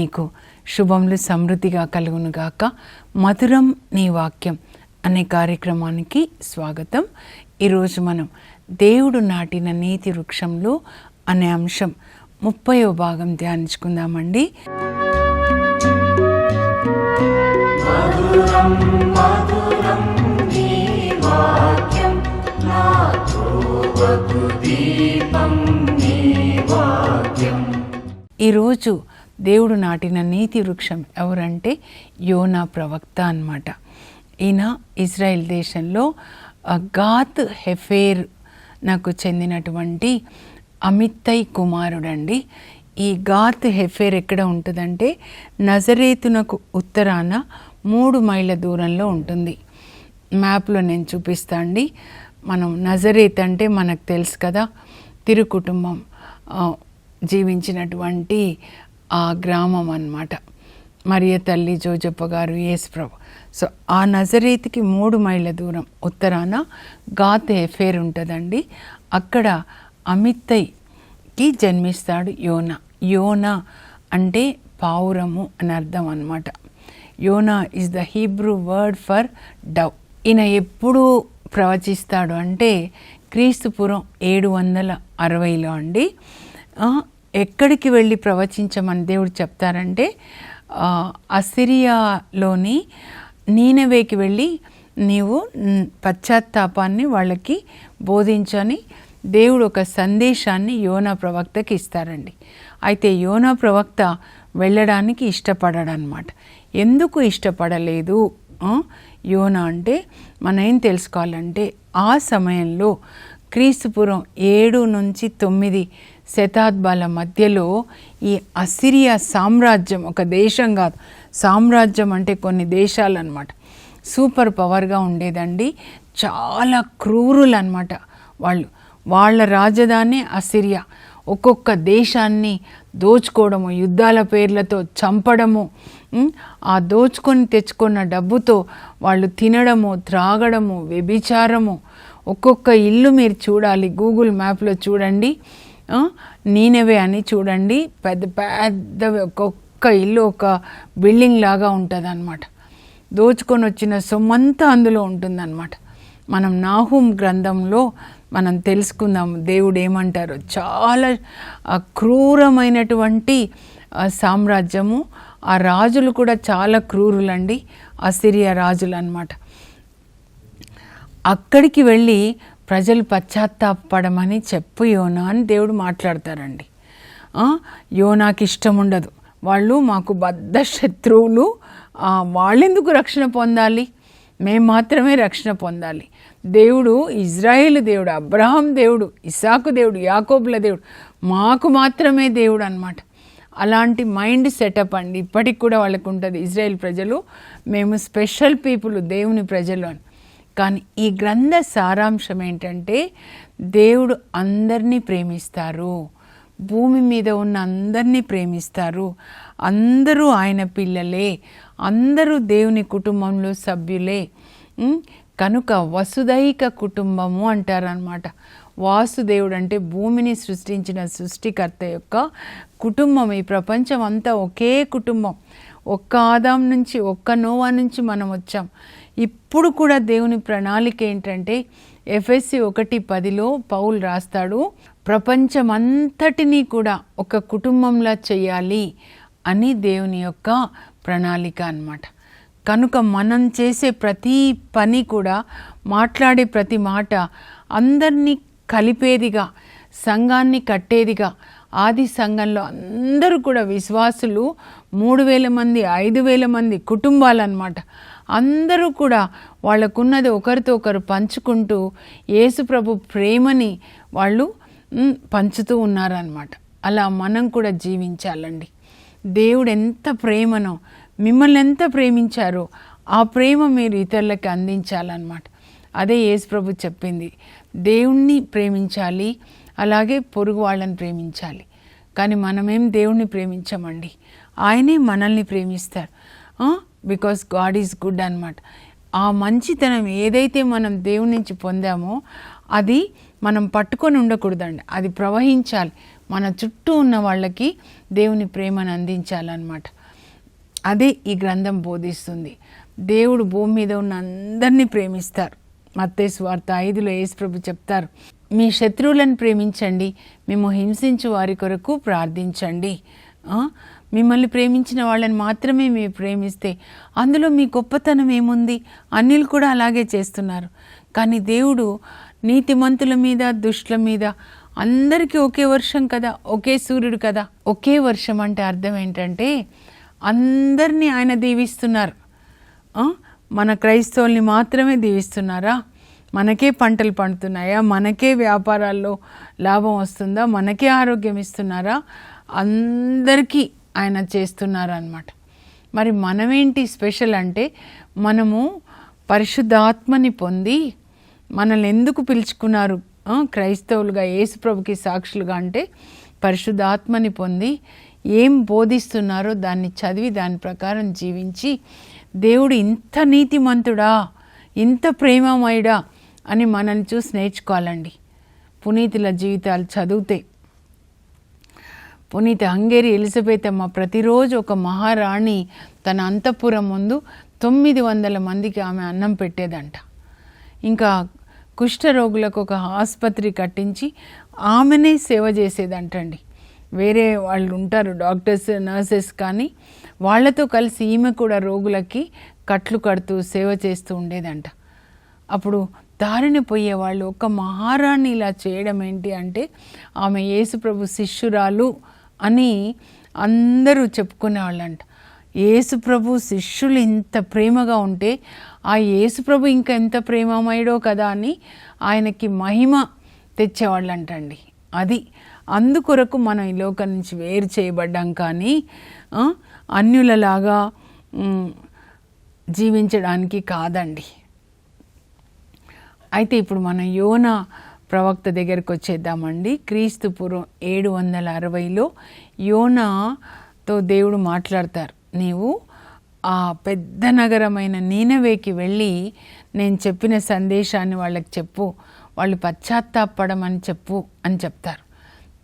మీకు శుభములు సమృద్ధిగా కలుగునుగాక. మధురం నీ వాక్యం అనే కార్యక్రమానికి స్వాగతం. ఈరోజు మనం దేవుడు నాటిన నీతి వృక్షంలో అనే అంశం ముప్పయో భాగం ధ్యానించుకుందామండి. ఈరోజు దేవుడు నాటిన నీతి వృక్షం ఎవరంటే యోనా ప్రవక్త అన్నమాట. ఈయన ఇజ్రాయెల్ దేశంలో గాత్ హెఫేర్ నాకు చెందినటువంటి అమిత్తై కుమారుడండి. ఈ గాత్ హెఫేర్ ఎక్కడ ఉంటుందంటే నజరేతునకు ఉత్తరాన మూడు మైళ్ళ దూరంలో ఉంటుంది. మ్యాప్లో నేను చూపిస్తా అండి. మనం నజరేత్ అంటే మనకు తెలుసు కదా తిరు కుటుంబం జీవించినటువంటి ఆ గ్రామం అన్నమాట. మరియ తల్లి జోజప్ప గారు యేసుప్రభు. సో ఆ నజరేత్కి మూడు మైళ్ళ దూరం ఉత్తరాన గాత్ ఎఫేర్ ఉంటుందండి. అక్కడ అమిత్తయ్కి జన్మిస్తాడు యోన. యోన అంటే పావురము అని అర్థం అనమాట Yona is the Hebrew word for dove. ఈయన ఎప్పుడు ప్రవచిస్తాడు అంటే క్రీస్తుపురం ఏడు వందల అరవైలో అండి. ఎక్కడికి వెళ్ళి ప్రవచించమని దేవుడు చెప్తారంటే అసిరియాలోని నీనవేకి వెళ్ళి నీవు పశ్చాత్తాపాన్ని వాళ్ళకి బోధించని దేవుడు ఒక సందేశాన్ని యోనా ప్రవక్తకి ఇస్తారండి. అయితే యోనా ప్రవక్త వెళ్ళడానికి ఇష్టపడడనమాట. ఎందుకు ఇష్టపడలేదు? యోనా అంటే మనం ఏం తెలుసుకోవాలంటే ఆ సమయంలో క్రీస్తుపురం ఏడు నుంచి తొమ్మిది శతాబ్దాల మధ్యలో ఈ అసిరియా సామ్రాజ్యం ఒక దేశం కాదు. సామ్రాజ్యం అంటే కొన్ని దేశాలు అనమాట సూపర్ పవర్గా ఉండేదండి. చాలా క్రూరులు అనమాట వాళ్ళు. వాళ్ళ రాజధాని అసిరియా. ఒక్కొక్క దేశాన్ని దోచుకోవడము యుద్ధాల పేర్లతో చంపడము ఆ దోచుకొని తెచ్చుకున్న డబ్బుతో వాళ్ళు తినడము త్రాగడము వ్యభిచారము. ఒక్కొక్క ఇల్లు మీరు చూడాలి గూగుల్ మ్యాప్లో చూడండి. నేనవే అని చూడండి పెద్ద పెద్ద ఒక్కొక్క ఇల్లు ఒక బిల్డింగ్ లాగా ఉంటుంది దోచుకొని వచ్చిన సొమ్మంతా అందులో ఉంటుందన్నమాట. మనం నాహూం గ్రంథంలో మనం తెలుసుకుందాం దేవుడు ఏమంటారు చాలా క్రూరమైనటువంటి సామ్రాజ్యము ఆ రాజులు కూడా చాలా క్రూరులండి అసిరియా రాజులు అనమాట అక్కడికి వెళ్ళి ప్రజలు పశ్చాత్తాపడమని చెప్పు యోనా అని దేవుడు మాట్లాడతారండి. యోనాకి ఇష్టం ఉండదు. వాళ్ళు మాకు బద్ధ శత్రువులు. వాళ్ళెందుకు రక్షణ పొందాలి? మేము మాత్రమే రక్షణ పొందాలి. దేవుడు ఇజ్రాయేల్ దేవుడు అబ్రహాం దేవుడు ఇసాకు దేవుడు యాకోబుల దేవుడు మాకు మాత్రమే దేవుడు అన్నమాట. అలాంటి మైండ్ సెటప్ అండి. ఇప్పటికి కూడా వాళ్ళకు ఉంటుంది. ఇజ్రాయెల్ ప్రజలు మేము స్పెషల్ పీపుల్ దేవుని ప్రజలు అని. కానీ ఈ గ్రంథ సారాంశం ఏంటంటే దేవుడు అందరినీ ప్రేమిస్తారు. భూమి మీద ఉన్న అందరినీ ప్రేమిస్తారు. అందరూ ఆయన పిల్లలే. అందరూ దేవుని కుటుంబంలో సభ్యులే. కనుక వసుదైక కుటుంబము అంటారనమాట వాసుదేవుడు అంటే భూమిని సృష్టించిన సృష్టికర్త యొక్క కుటుంబం. ఈ ప్రపంచం అంతా ఒకే కుటుంబం. ఒక్క ఆదాం నుంచి ఒక్క నోవా నుంచి మనం వచ్చాం. ఇప్పుడు కూడా దేవుని ప్రణాళిక ఏంటంటే ఎఫ్ఎస్సి ఒకటి పదిలో పౌల్ రాస్తాడు ప్రపంచమంతటినీ కూడా ఒక కుటుంబంలా చేయాలి అని దేవుని యొక్క ప్రణాళిక అన్నమాట. కనుక మనం చేసే ప్రతి పని కూడా మాట్లాడే ప్రతి మాట అందరినీ కలిపేదిగా సంఘాన్ని కట్టేదిగా ఆది సంఘంలో అందరూ కూడా విశ్వాసులు మూడు వేల మంది ఐదు వేల మంది కుటుంబాలు అన్నమాట అందరూ కూడా వాళ్ళకున్నది ఒకరితో ఒకరు పంచుకుంటూ యేసుప్రభు ప్రేమని వాళ్ళు పంచుతూ ఉన్నారనమాట అలా మనం కూడా జీవించాలండి. దేవుడు ఎంత ప్రేమనో మిమ్మల్ని ఎంత ప్రేమించారో ఆ ప్రేమ మీరు ఇతరులకు అందించాలన్నమాట. అదే యేసుప్రభు చెప్పింది దేవుణ్ణి ప్రేమించాలి అలాగే పొరుగు వాళ్ళని ప్రేమించాలి. కానీ మనమేం దేవుణ్ణి ప్రేమించమండి? ఆయనే మనల్ని ప్రేమిస్తారు బికాస్ గాడ్ ఈజ్ గుడ్ అనమాట ఆ మంచితనం ఏదైతే మనం దేవుని నుంచి పొందామో అది మనం పట్టుకొని ఉండకూడదండి. అది ప్రవహించాలి. మన చుట్టూ ఉన్న వాళ్ళకి దేవుని ప్రేమను అందించాలన్నమాట. అదే ఈ గ్రంథం బోధిస్తుంది. దేవుడు భూమి మీద ఉన్న అందరినీ ప్రేమిస్తారు. మత్తేసు వార్త ఐదులో యేసుప్రభు చెప్తారు మీ శత్రువులను ప్రేమించండి మేము హింసించు వారి కొరకు ప్రార్థించండి. మిమ్మల్ని ప్రేమించిన వాళ్ళని మాత్రమే మీరు ప్రేమిస్తే అందులో మీ గొప్పతనం ఏముంది? అన్నిలు కూడా అలాగే చేస్తున్నారు. కానీ దేవుడు నీతిమంతుల మీద దుష్టుల మీద అందరికీ ఒకే వర్షం కదా? ఒకే సూర్యుడు కదా? ఒకే వర్షం అంటే అర్థం ఏంటంటే అందరినీ ఆయన దీవిస్తున్నారు. మన క్రైస్తవుల్ని మాత్రమే దీవిస్తున్నారా? మనకే పంటలు పండుతున్నాయా? మనకే వ్యాపారాల్లో లాభం వస్తుందా? మనకే ఆరోగ్యం ఇస్తున్నారా? అందరికీ ఆయన చేస్తున్నారనమాట మరి మనమేంటి స్పెషల్ అంటే మనము పరిశుద్ధాత్మని పొంది మనల్ని ఎందుకు పిలుచుకున్నారు? క్రైస్తవులుగా యేసుప్రభుకి సాక్షులుగా అంటే పరిశుద్ధాత్మని పొంది ఏం బోధిస్తున్నారో దాన్ని చదివి దాని ప్రకారం జీవించి దేవుడు ఇంత నీతిమంతుడా ఇంత ప్రేమమయుడా అని మనల్ని చూసి నేర్చుకోవాలండి. పునీతుల జీవితాలు చదివితే పునీత హంగేరి ఎలిజబెత్ అమ్మ ప్రతిరోజు ఒక మహారాణి తన అంతఃపురం ముందు తొమ్మిది వందల మందికి ఆమె అన్నం పెట్టేదంట. ఇంకా కుష్ఠరోగులకు ఒక ఆసుపత్రి కట్టించి ఆమెనే సేవ చేసేదంటండి. వేరే వాళ్ళు ఉంటారు డాక్టర్స్ నర్సెస్ కానీ వాళ్ళతో కలిసి ఈమె కూడా రోగులకి కట్లు కడుతూ సేవ చేస్తూ ఉండేదంట. అప్పుడు దారిన పోయే వాళ్ళు ఒక మహారాణి ఇలా చేయడం ఏంటి అంటే ఆమె యేసుప్రభు శిష్యురాలు అని అందరూ చెప్పుకునేవాళ్ళంట. యేసుప్రభు శిష్యులు ఇంత ప్రేమగా ఉంటే ఆ యేసుప్రభు ఇంకా ఎంత ప్రేమమయుడో కదా అని ఆయనకి మహిమ తెచ్చేవాళ్ళంటండి. అది అందుకొరకు మనం ఈ లోకం నుంచి వేరు చేయబడ్డాం కానీ అన్యులలాగా జీవించడానికి కాదండి. అయితే ఇప్పుడు మనం యోన ప్రవక్త దగ్గరికి వచ్చేద్దామండి. క్రీస్తు పూర్వం ఏడు వందల అరవైలో యోనాతో దేవుడు మాట్లాడతారు. నీవు ఆ పెద్ద నగరమైన నీనవేకి వెళ్ళి నేను చెప్పిన సందేశాన్ని వాళ్ళకి చెప్పు. వాళ్ళు పశ్చాత్తాపడమని చెప్పు అని చెప్తారు.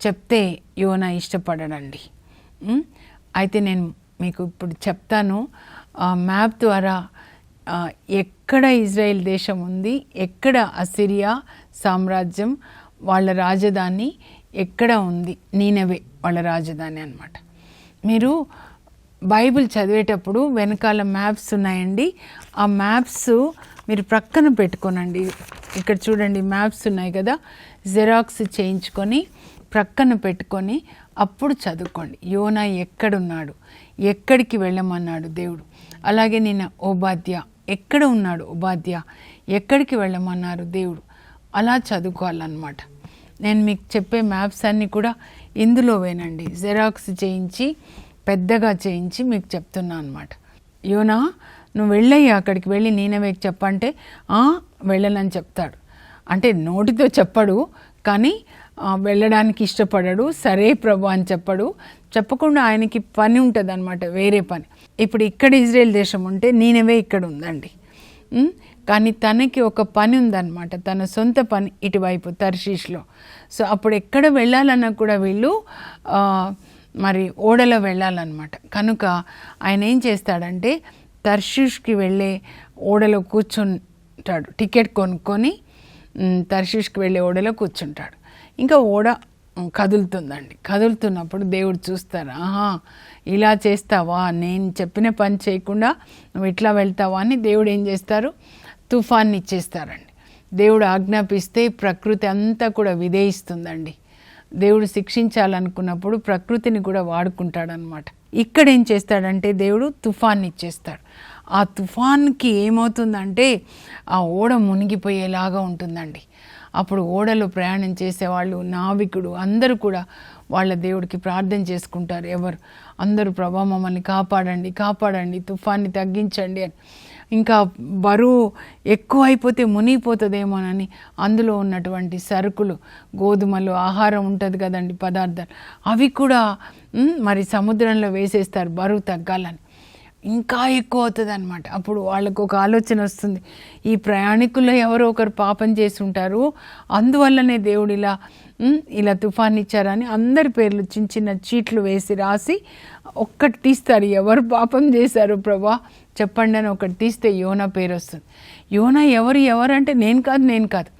చెప్తే యోన ఇష్టపడడండి. అయితే నేను మీకు ఇప్పుడు చెప్తాను. ఆ మ్యాప్ ద్వారా ఎక్కడ ఇజ్రాయెల్ దేశం ఉంది ఎక్కడ అసిరియా సామ్రాజ్యం వాళ్ళ రాజధాని ఎక్కడ ఉంది? నీనవే వాళ్ళ రాజధాని అన్నమాట. మీరు బైబిల్ చదివేటప్పుడు వెనకాల మ్యాప్స్ ఉన్నాయండి. ఆ మ్యాప్స్ మీరు ప్రక్కన పెట్టుకోనండి. ఇక్కడ చూడండి మ్యాప్స్ ఉన్నాయి కదా. జెరాక్స్ చేయించుకొని ప్రక్కన పెట్టుకొని అప్పుడు చదువుకోండి. యోనా ఎక్కడున్నాడు? ఎక్కడికి వెళ్ళమన్నాడు దేవుడు? అలాగే నేను ఉపాధ్య ఎక్కడ ఉన్నాడు? ఉపాధ్య ఎక్కడికి వెళ్ళమన్నారు దేవుడు? అలా చదువుకోవాలన్నమాట. నేను మీకు చెప్పే మ్యాప్స్ అన్నీ కూడా ఇందులోవేనండి. జెరాక్స్ చేయించి పెద్దగా చేయించి మీకు చెప్తున్నా అనమాట యోనా నువ్వు వెళ్ళయ్యి అక్కడికి వెళ్ళి నీనవేకి చెప్పంటే వెళ్ళనని చెప్తాడు. అంటే నోటితో చెప్పడు కానీ వెళ్ళడానికి ఇష్టపడడు సరే ప్రభు అని చెప్పడు. చెప్పకుండా ఆయనకి పని ఉంటుంది అనమాట వేరే పని. ఇప్పుడు ఇక్కడ ఇజ్రాయెల్ దేశం ఉంటే నేనవే ఇక్కడ ఉందండి. కానీ తనకి ఒక పని ఉందన్నమాట. తన సొంత పని ఇటువైపు తర్షీష్లో. సో అప్పుడు ఎక్కడ వెళ్ళాలన్నా కూడా వీళ్ళు మరి ఓడలో వెళ్ళాలన్నమాట. కనుక ఆయన ఏం చేస్తాడంటే తర్షీష్కి వెళ్ళే ఓడలో కూర్చుంటాడు. టికెట్ కొనుక్కొని తర్షీష్కి వెళ్ళే ఓడలో కూర్చుంటాడు. ఇంకా ఓడ కదులుతుందండి. కదులుతున్నప్పుడు దేవుడు చూస్తారు? ఆహా ఇలా చేస్తావా? నేను చెప్పిన పని చేయకుండా నువ్వు ఇట్లా వెళ్తావా అని దేవుడు ఏం చేస్తారు? తుఫాన్ని ఇచ్చేస్తారండి. దేవుడు ఆజ్ఞాపిస్తే ప్రకృతి అంతా కూడా విధేయిస్తుందండి. దేవుడు శిక్షించాలనుకున్నప్పుడు ప్రకృతిని కూడా వాడుకుంటాడనమాట ఇక్కడ ఏం చేస్తాడంటే దేవుడు తుఫాన్ని ఇచ్చేస్తాడు. ఆ తుఫాన్కి ఏమవుతుందంటే ఆ ఓడ మునిగిపోయేలాగా ఉంటుందండి. అప్పుడు ఓడలో ప్రయాణం చేసేవాళ్ళు నావికుడు అందరూ కూడా వాళ్ళ దేవుడికి ప్రార్థన చేసుకుంటారు. ఎవరు? అందరూ ప్రభా మమ్మల్ని కాపాడండి కాపాడండి తుఫాన్ని తగ్గించండి అని. ఇంకా బరువు ఎక్కువ అయిపోతే మునిగిపోతుందేమోనని అందులో ఉన్నటువంటి సరుకులు గోధుమలు ఆహారం ఉంటుంది కదండి పదార్థాలు. అవి కూడా మరి సముద్రంలో వేసేస్తారు బరువు తగ్గాలని. ఇంకా ఎక్కువ అవుతుంది అనమాట అప్పుడు వాళ్ళకు ఒక ఆలోచన వస్తుంది. ఈ ప్రయాణికుల్లో ఎవరో ఒకరు పాపం చేసి ఉంటారు అందువల్లనే దేవుడు ఇలా ఇలా తుఫాన్ ఇచ్చారని అందరి పేర్లు చిన్న చిన్న చీట్లు వేసి రాసి ఒక్కటి తీస్తారు. ఎవరు పాపం చేశారు ప్రభా? చెప్పండి అని ఒకటి తీస్తే యోనా పేరు వస్తుంది. యోనా ఎవరు ఎవరంటే నేను కాదు నేను కాదు.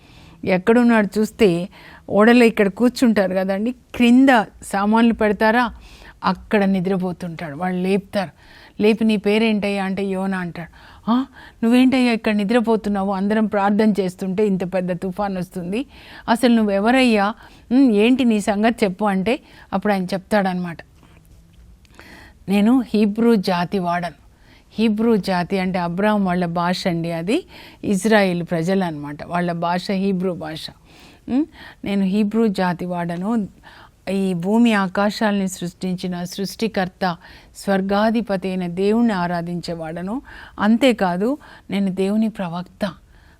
ఎక్కడున్నాడు చూస్తే ఓడలో ఇక్కడ కూర్చుంటారు కదండి. క్రింద సామాన్లు పెడతారా? అక్కడ నిద్రపోతుంటాడు. వాళ్ళు లేపుతారు. లేపి నీ పేరేంటయ్యా అంటే యోనా అంటాడు. నువ్వేంటయ్యా ఇక్కడ నిద్రపోతున్నావు? అందరం ప్రార్థన చేస్తుంటే ఇంత పెద్ద తుఫాన్ వస్తుంది. అసలు నువ్వెవరయ్యా? ఏంటి నీ సంగతి చెప్పు అంటే అప్పుడు ఆయన చెప్తాడనమాట నేను హీబ్రూ జాతి వాడను. హీబ్రూ జాతి అంటే అబ్రాహం వాళ్ళ భాష అండి అది. ఇజ్రాయిల్ ప్రజలు అనమాట వాళ్ళ భాష హీబ్రూ భాష. నేను హీబ్రూ జాతి వాడను. ఈ భూమి ఆకాశాలని సృష్టించిన సృష్టికర్త స్వర్గాధిపతి అయిన దేవుణ్ణి ఆరాధించేవాడను అంతేకాదు నేను దేవుని ప్రవక్త.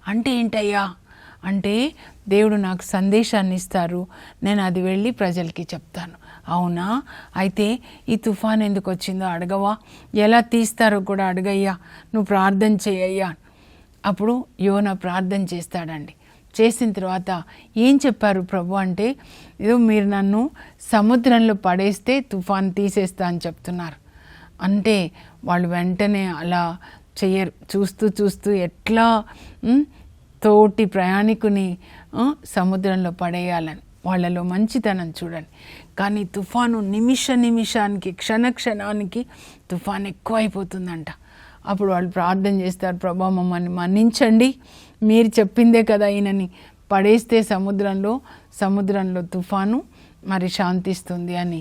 అంటే ఏంటయ్యా? అంటే దేవుడు నాకు సందేశాన్ని ఇస్తారు. నేను అది వెళ్ళి ప్రజలకి చెప్తాను. అవునా? అయితే ఈ తుఫాన్ ఎందుకు వచ్చిందో అడగవా? ఎలా తీస్తారో కూడా అడగయ్యా. నువ్వు ప్రార్థన చేయయ్యా. అప్పుడు యోన ప్రార్థన చేస్తాడండి. చేసిన తర్వాత ఏం చెప్పారు ప్రభు అంటే ఏదో మీరు నన్ను సముద్రంలో పడేస్తే తుఫాన్ తీసేస్తా అని చెప్తున్నారు. అంటే వాళ్ళు వెంటనే అలా చెయ్యరు చూస్తూ చూస్తూ ఎట్లా తోటి ప్రయాణికుని సముద్రంలో పడేయాలని. వాళ్ళలో మంచితనం చూడండి. కానీ తుఫాను నిమిష నిమిషానికి క్షణ క్షణానికి తుఫాన్ ఎక్కువైపోతుందంట. అప్పుడు వాళ్ళు ప్రార్థన చేస్తారు ప్రభా మమ్మల్ని మన్నించండి. మీరు చెప్పిందే కదా ఈయనని పడేస్తే సముద్రంలో సముద్రంలో తుఫాను మరి శాంతిస్తుంది అని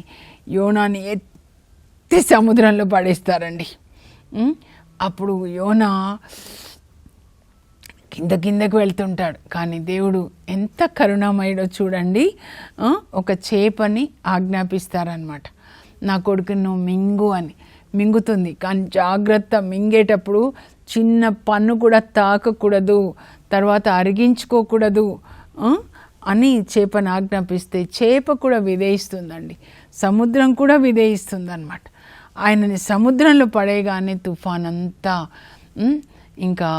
యోనాని ఎత్తి సముద్రంలో పడేస్తారండి. అప్పుడు యోనా కింద కిందకు వెళ్తుంటాడు. కానీ దేవుడు ఎంత కరుణామయుడో చూడండి ఒక చేపని ఆజ్ఞాపిస్తారనమాట నా కొడుకుని నువ్వు మింగు అని మింగుతుంది. కానీ జాగ్రత్త మింగేటప్పుడు చిన్న పన్ను కూడా తాకకూడదు తర్వాత అరిగించుకోకూడదు అని చేపను ఆజ్ఞాపిస్తే చేప కూడా విధేయిస్తుందండి. సముద్రం కూడా విధేయిస్తుంది అనమాట ఆయనని సముద్రంలో పడేయగానే తుఫాన్ అంతా ఇంకా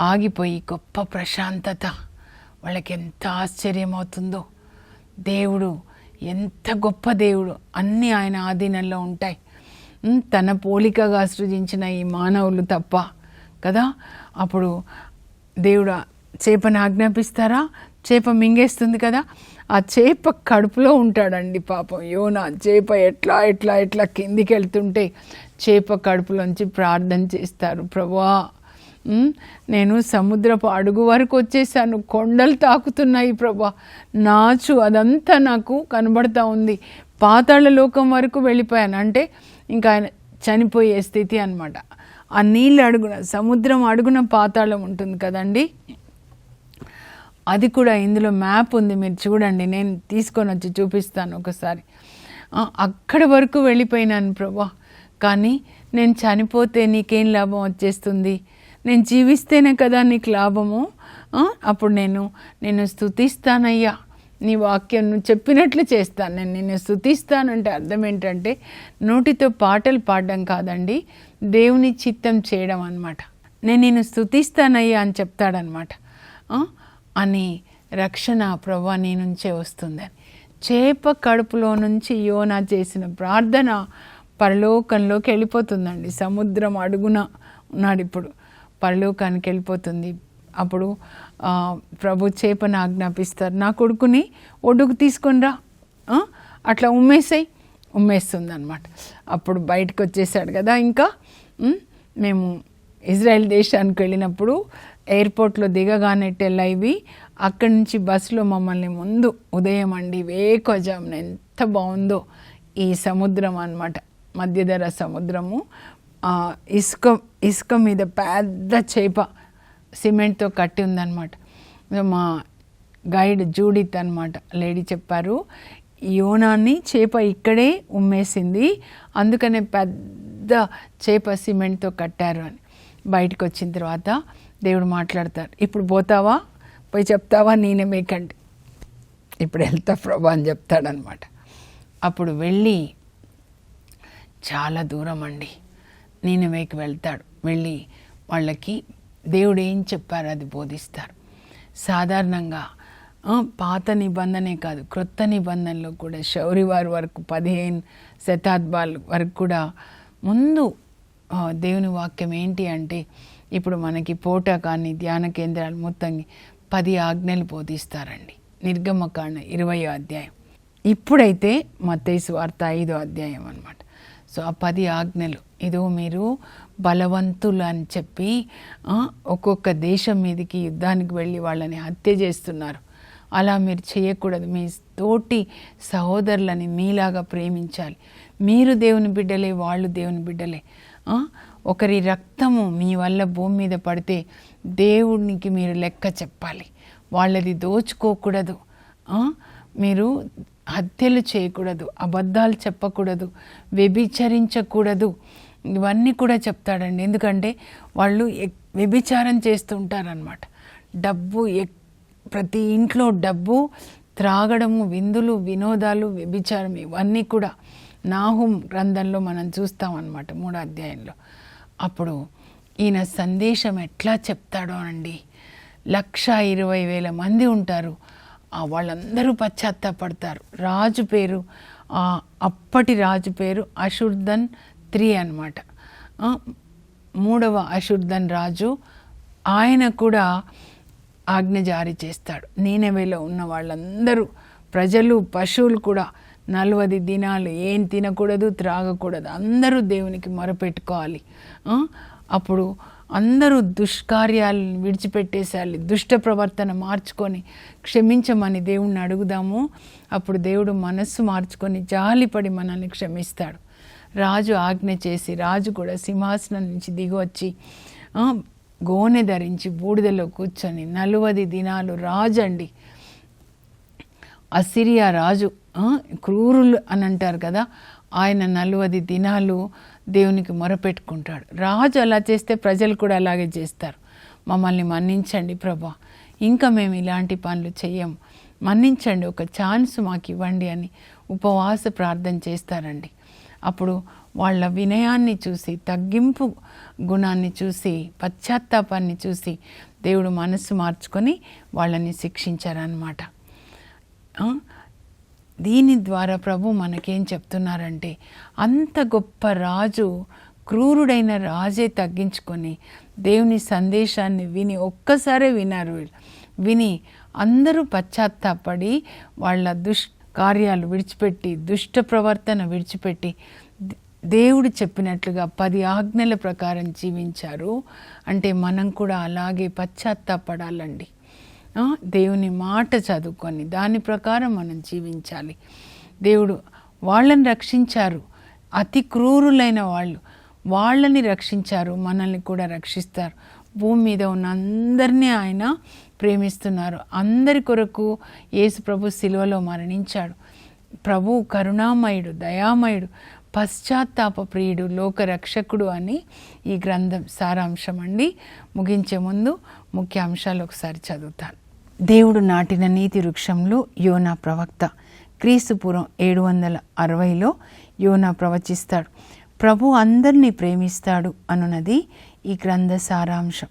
ఆగిపోయి గొప్ప ప్రశాంతత. వాళ్ళకి ఎంత ఆశ్చర్యం అవుతుందో దేవుడు ఎంత గొప్ప దేవుడు. అన్నీ ఆయన ఆధీనంలో ఉంటాయి. తన పోలికగా సృజించిన ఈ మానవులు తప్ప కదా? అప్పుడు దేవుడు చేపను ఆజ్ఞాపిస్తారా? చేప మింగేస్తుంది కదా? ఆ చేప కడుపులో ఉంటాడండి పాపం. యోనా చేప ఎట్లా ఎట్లా ఎట్లా కిందికి వెళ్తుంటే చేప కడుపులోంచి ప్రార్థన చేస్తారు. ప్రభా నేను సముద్రపు అడుగు వరకు వచ్చేసాను. కొండలు తాకుతున్నాయి ప్రభా. నాచు అదంతా నాకు కనబడతా ఉంది. పాతాళ లోకం వరకు వెళ్ళిపోయాను. అంటే ఇంకా ఆయన చనిపోయే స్థితి అనమాట ఆ నీళ్ళు అడుగున సముద్రం అడుగున పాతాళం ఉంటుంది కదండి. అది కూడా ఇందులో మ్యాప్ ఉంది. మీరు చూడండి నేను తీసుకొని వచ్చి చూపిస్తాను ఒకసారి. అక్కడ వరకు వెళ్ళిపోయినాను ప్రభా. కానీ నేను చనిపోతే నీకేం లాభం వచ్చేస్తుంది? నేను జీవిస్తేనే కదా నీకు లాభము. అప్పుడు నేను నేను స్థుతిస్తానయ్యా నీ వాక్యం నువ్వు చెప్పినట్లు చేస్తాను నేను నిన్ను స్థుతిస్తానంటే అర్థం ఏంటంటే నోటితో పాటలు పాడడం కాదండి దేవుని చిత్తం చేయడం అన్నమాట. నేను నిన్ను స్థుతిస్తానయ్యా అని చెప్తాడనమాట అని రక్షణ ప్రభు నీ నుంచే వస్తుందని. చేప కడుపులో నుంచి యోనా చేసిన ప్రార్థన పరలోకంలోకి వెళ్ళిపోతుందండి. సముద్రం అడుగున ఉన్నాడు ఇప్పుడు. పరలోకానికి వెళ్ళిపోతుంది. అప్పుడు ప్రభు చేపను ఆజ్ఞాపిస్తారు. నా కొడుకుని ఒడ్డుకు తీసుకొని రా. అట్లా ఉమ్మేసాయి. ఉమ్మేస్తుంది అనమాట అప్పుడు బయటకు వచ్చేసాడు కదా ఇంకా. మేము ఇజ్రాయెల్ దేశానికి వెళ్ళినప్పుడు ఎయిర్పోర్ట్లో దిగగానే టెల్ అక్కడి నుంచి బస్సులో మమ్మల్ని ముందు ఉదయం అండి వేకోజామున ఎంత బాగుందో ఈ సముద్రం అన్నమాట. మధ్యధర సముద్రము. ఇసుక ఇసుక మీద పెద్ద చేప సిమెంట్తో కట్టి ఉందన్నమాట. మా గైడ్ జూడిత్ అనమాట లేడీ చెప్పారు యోనాన్ని చేప ఇక్కడే ఉమ్మేసింది అందుకనే పెద్ద చేప సిమెంట్తో కట్టారు అని. బయటకు వచ్చిన తర్వాత దేవుడు మాట్లాడతారు ఇప్పుడు పోతావా? పోయి చెప్తావా? నేనే మేకండి ఇప్పుడు వెళ్తా ప్రభా అని చెప్తాడనమాట అప్పుడు వెళ్ళి చాలా దూరం అండి. నీనవేకి వెళ్తాడు. వెళ్ళి వాళ్ళకి దేవుడు ఏం చెప్పారు అది బోధిస్తారు. సాధారణంగా పాత నిబంధనే కాదు క్రొత్త నిబంధనలో కూడా శౌరివారి వరకు పదిహేను శతాబ్దాల వరకు కూడా ముందు దేవుని వాక్యం ఏంటి అంటే ఇప్పుడు మనకి పోట కానీ ధ్యాన కేంద్రాలు మొత్తం పది ఆజ్ఞలు బోధిస్తారండి. నిర్గమకాండ ఇరవై అధ్యాయం. ఇప్పుడైతే మత్తయి వార్త ఐదో అధ్యాయం అనమాట సో ఆ పది ఆజ్ఞలు ఇదో మీరు బలవంతులు అని చెప్పి ఒక్కొక్క దేశం మీదకి యుద్ధానికి వెళ్ళి వాళ్ళని హత్య చేస్తున్నారు. అలా మీరు చేయకూడదు. మీ తోటి సహోదరులని మీలాగా ప్రేమించాలి. మీరు దేవుని బిడ్డలే వాళ్ళు దేవుని బిడ్డలే. ఒకరి రక్తము మీ వల్ల భూమి మీద పడితే దేవునికి మీరు లెక్క చెప్పాలి. వాళ్ళది దోచుకోకూడదు. మీరు హత్యలు చేయకూడదు. అబద్ధాలు చెప్పకూడదు. వ్యభిచరించకూడదు. ఇవన్నీ కూడా చెప్తాడండి. ఎందుకంటే వాళ్ళు ఎక్- వ్యభిచారం చేస్తుంటారనమాట డబ్బు ఎక్- ప్రతి ఇంట్లో డబ్బు త్రాగడము విందులు వినోదాలు వ్యభిచారం ఇవన్నీ కూడా నాహుం గ్రంథంలో మనం చూస్తామన్నమాట మూడో అధ్యాయంలో. అప్పుడు ఈయన సందేశం ఎట్లా చెప్తాడో అండి లక్ష ఇరవై వేల మంది ఉంటారు. ఆ వాళ్ళందరూ పశ్చాత్తాపడతారు. రాజు పేరు అప్పటి రాజు పేరు అషుర్ధన్ త్రీ అనమాట మూడవ అశుద్ధన్ రాజు ఆయన కూడా ఆజ్ఞ జారీ చేస్తాడు. నీనవేలో ఉన్న వాళ్ళందరూ ప్రజలు పశువులు కూడా నలవది దినాలు ఏం తినకూడదు త్రాగకూడదు అందరూ దేవునికి మొరపెట్టుకోవాలి. అప్పుడు అందరూ దుష్కార్యాలను విడిచిపెట్టేసేయాలి దుష్ట ప్రవర్తన మార్చుకొని క్షమించమని దేవుణ్ణి అడుగుదాము. అప్పుడు దేవుడు మనస్సు మార్చుకొని జాలిపడి మనల్ని క్షమిస్తాడు. రాజు ఆజ్ఞ చేసి రాజు కూడా సింహాసనం నుంచి దిగొచ్చి గోనె ధరించి బూడిదలో కూర్చొని నలువది దినాలు రాజు అండి అసిరియా రాజు క్రూరులు అని అంటారు కదా ఆయన నలువది దినాలు దేవునికి మొరపెట్టుకుంటాడు. రాజు అలా చేస్తే ప్రజలు కూడా అలాగే చేస్తారు. మమ్మల్ని మన్నించండి ప్రభా. ఇంకా మేము ఇలాంటి పనులు చెయ్యము మన్నించండి ఒక ఛాన్స్ మాకు ఇవ్వండి అని ఉపవాస ప్రార్థన చేస్తారండి. అప్పుడు వాళ్ళ వినయాన్ని చూసి తగ్గింపు గుణాన్ని చూసి పశ్చాత్తాపాన్ని చూసి దేవుడు మనస్సు మార్చుకొని వాళ్ళని శిక్షించారనమాట దీని ద్వారా ప్రభు మనకేం చెప్తున్నారంటే అంత గొప్ప రాజు క్రూరుడైన రాజే తగ్గించుకొని దేవుని సందేశాన్ని విని ఒక్కసారే వినారు వీళ్ళు. విని అందరూ పశ్చాత్తాపడి వాళ్ళ దుష్ కార్యాలు విడిచిపెట్టి దుష్ట ప్రవర్తన విడిచిపెట్టి దేవుడు చెప్పినట్లుగా పది ఆజ్ఞల ప్రకారం జీవించారు. అంటే మనం కూడా అలాగే పశ్చాత్తాపడాలండి. దేవుని మాట చదువుకొని దాని ప్రకారం మనం జీవించాలి. దేవుడు వాళ్ళని రక్షించారు. అతి క్రూరులైన వాళ్ళు. వాళ్ళని రక్షించారు మనల్ని కూడా రక్షిస్తారు. భూమి మీద ఉన్న అందరినీ ఆయన ప్రేమిస్తున్నారు. అందరి కొరకు యేసు ప్రభు శిలువలో మరణించాడు. ప్రభు కరుణామయుడు దయామయుడు పశ్చాత్తాప ప్రియుడు లోకరక్షకుడు అని ఈ గ్రంథం సారాంశం అండి ముగించే ముందు ముఖ్య అంశాలు ఒకసారి చదువుతాను. దేవుడు నాటిన నీతి వృక్షంలో యోనా ప్రవక్త క్రీస్తుపురం ఏడు వందల అరవైలో యోనా ప్రవచిస్తాడు. ప్రభు అందరినీ ప్రేమిస్తాడు అనున్నది ఈ గ్రంథ సారాంశం.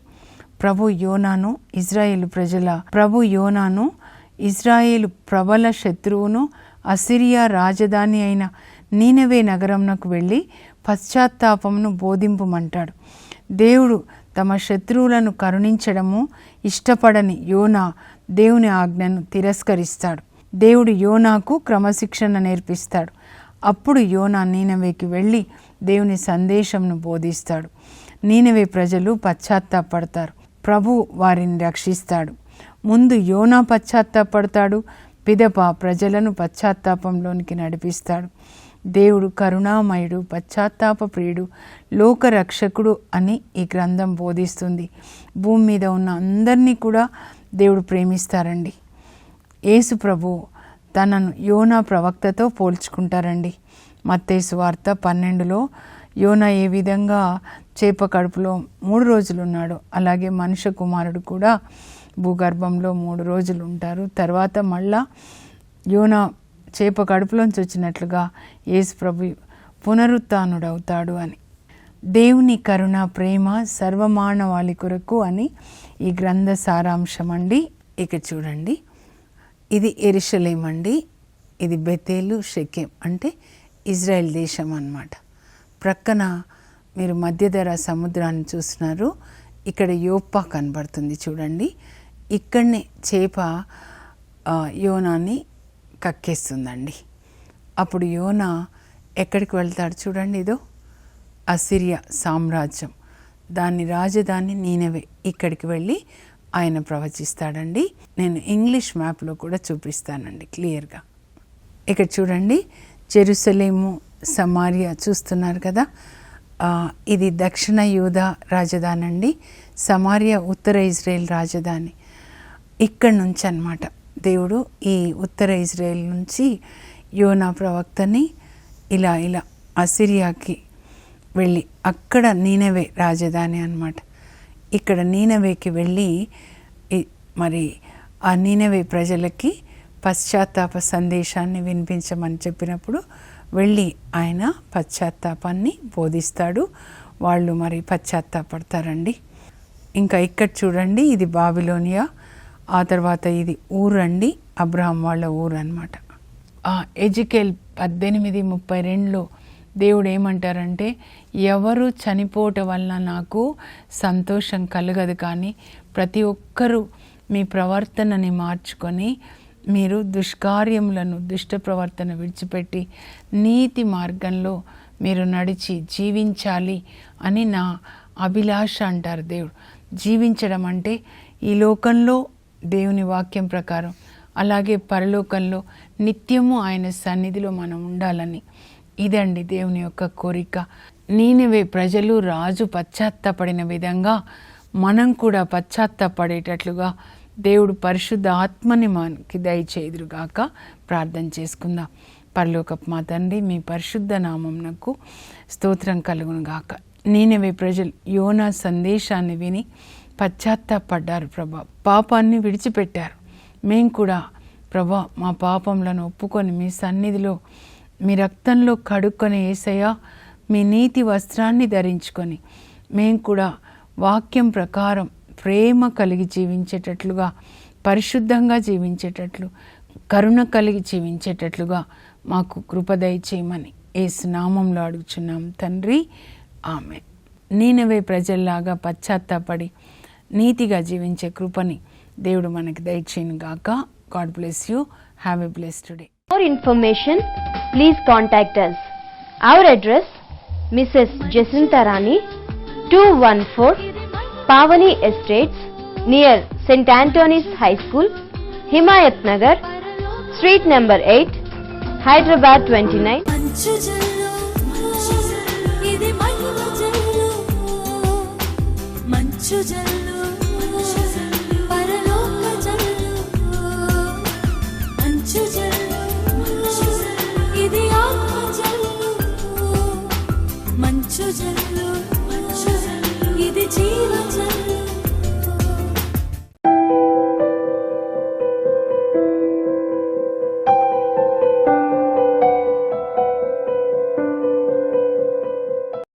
ప్రభు యోనాను ఇజ్రాయేల్ ప్రజల ప్రభు యోనాను ఇజ్రాయేల్ ప్రబల శత్రువును అసిరియా రాజధాని అయిన నీనవే నగరంనకు వెళ్ళి పశ్చాత్తాపమును బోధింపమంటాడు. దేవుడు తమ శత్రువులను కరుణించడము ఇష్టపడని యోనా దేవుని ఆజ్ఞను తిరస్కరిస్తాడు. దేవుడు యోనాకు క్రమశిక్షణ నేర్పిస్తాడు. అప్పుడు యోనా నీనవేకి వెళ్ళి దేవుని సందేశంను బోధిస్తాడు. నీనవే ప్రజలు పశ్చాత్తాపడతారు. ప్రభు వారిని రక్షిస్తాడు. ముందు యోనా పశ్చాత్తాపడతాడు పిదప ప్రజలను పశ్చాత్తాపంలోనికి నడిపిస్తాడు. దేవుడు కరుణామయుడు పశ్చాత్తాప ప్రియుడు లోకరక్షకుడు అని ఈ గ్రంథం బోధిస్తుంది. భూమి మీద ఉన్న అందరినీ కూడా దేవుడు ప్రేమిస్తారండి. యేసు ప్రభు తనను యోనా ప్రవక్తతో పోల్చుకుంటారండి. మత్తేసు వార్త పన్నెండులో యోనా ఏ విధంగా చేప కడుపులో మూడు రోజులు ఉన్నాడు అలాగే మనుష్య కుమారుడు కూడా భూగర్భంలో మూడు రోజులు ఉంటారు తర్వాత మళ్ళా యోన చేప కడుపులోంచి వచ్చినట్లుగా యేసు ప్రభు పునరుత్డవుతాడు అని. దేవుని కరుణ ప్రేమ సర్వమానవాళి కొరకు అని ఈ గ్రంథ సారాంశం అండి ఇక చూడండి. ఇది ఎరుషలేం అండి. ఇది బెతేలు షెకెం అంటే ఇజ్రాయెల్ దేశం అన్నమాట. ప్రక్కన మీరు మధ్యధర సముద్రాన్ని చూస్తున్నారు. ఇక్కడ యోప్ప కనబడుతుంది చూడండి. ఇక్కడనే చేప యోనాన్ని కక్కేస్తుందండి. అప్పుడు యోనా ఎక్కడికి వెళ్తాడు చూడండి ఇదో. అసిరియా సామ్రాజ్యం. దాని రాజధాని నేనవే ఇక్కడికి వెళ్ళి ఆయన ప్రవచిస్తాడండి. నేను ఇంగ్లీష్ మ్యాప్లో కూడా చూపిస్తానండి క్లియర్గా. ఇక్కడ చూడండి. జెరూసలేము సమారియా చూస్తున్నారు కదా. ఇది దక్షిణ యూద రాజధాని అండి సమారియా ఉత్తర ఇజ్రాయెల్ రాజధాని. ఇక్కడ నుంచి అన్నమాట దేవుడు ఈ ఉత్తర ఇజ్రాయెల్ నుంచి యోనా ప్రవక్తని ఇలా ఇలా అసిరియాకి వెళ్ళి అక్కడ నీనవే రాజధాని అనమాట ఇక్కడ నీనవేకి వెళ్ళి మరి ఆ నీనవే ప్రజలకి పశ్చాత్తాప సందేశాన్ని వినిపించమని చెప్పినప్పుడు వెళ్ళి ఆయన పశ్చాత్తాపాన్ని బోధిస్తాడు. వాళ్ళు మరి పశ్చాత్తాపడతారండి. ఇంకా ఇక్కడ చూడండి ఇది బాబిలోనియా. ఆ తర్వాత ఇది ఊరండి అబ్రహం వాళ్ళ ఊరు అనమాట ఎజికెల్ పద్దెనిమిది ముప్పై రెండులో దేవుడు ఏమంటారంటే ఎవరు చనిపోవటం వలన నాకు సంతోషం కలగదు కానీ ప్రతి ఒక్కరూ మీ ప్రవర్తనని మార్చుకొని మీరు దుష్కార్యములను దుష్ట ప్రవర్తన విడిచిపెట్టి నీతి మార్గంలో మీరు నడిచి జీవించాలి అని నా అభిలాష అంటారు దేవుడు. జీవించడం అంటే ఈ లోకంలో దేవుని వాక్యం ప్రకారం అలాగే పరలోకంలో నిత్యము ఆయన సన్నిధిలో మనం ఉండాలని. ఇదండి దేవుని యొక్క కోరిక. నేనవే ప్రజలు రాజు పశ్చాత్తపడిన విధంగా మనం కూడా పశ్చాత్తపడేటట్లుగా దేవుడు పరిశుద్ధ ఆత్మని మనకి దయచేదురుగాక ప్రార్థన చేసుకుందాం. పరలోకపు మా తండ్రి మీ పరిశుద్ధ నామంనకు స్తోత్రం కలుగును గాక నేనవే ప్రజలు యోనా సందేశాన్ని విని పశ్చాత్తాపడ్డారు ప్రభా. పాపాన్ని విడిచిపెట్టారు. మేం కూడా ప్రభా మా పాపంలను ఒప్పుకొని మీ సన్నిధిలో మీ రక్తంలో కడుక్కొని ఏసయ్యా మీ నీతి వస్త్రాన్ని ధరించుకొని మేం కూడా వాక్యం ప్రకారం ప్రేమ కలిగి జీవించేటట్లుగా పరిశుద్ధంగా జీవించేటట్లు కరుణ కలిగి జీవించేటట్లుగా మాకు కృపదయ చేయమని ఏసు నామంలో అడుగుచున్నాం తండ్రి. ఆమె నేనవే ప్రజల్లాగా పశ్చాత్తాపడి నీతిగా జీవించే కృపని దేవుడు మనకి దయచేయను గాక. God bless you. Have a bless today for information please contact us our address address, Mrs. Jacinta Rani, 214 Pavani Estates, near St. Anthony's High School, Himayat Nagar, Street number 8, Hyderabad 29. మంచు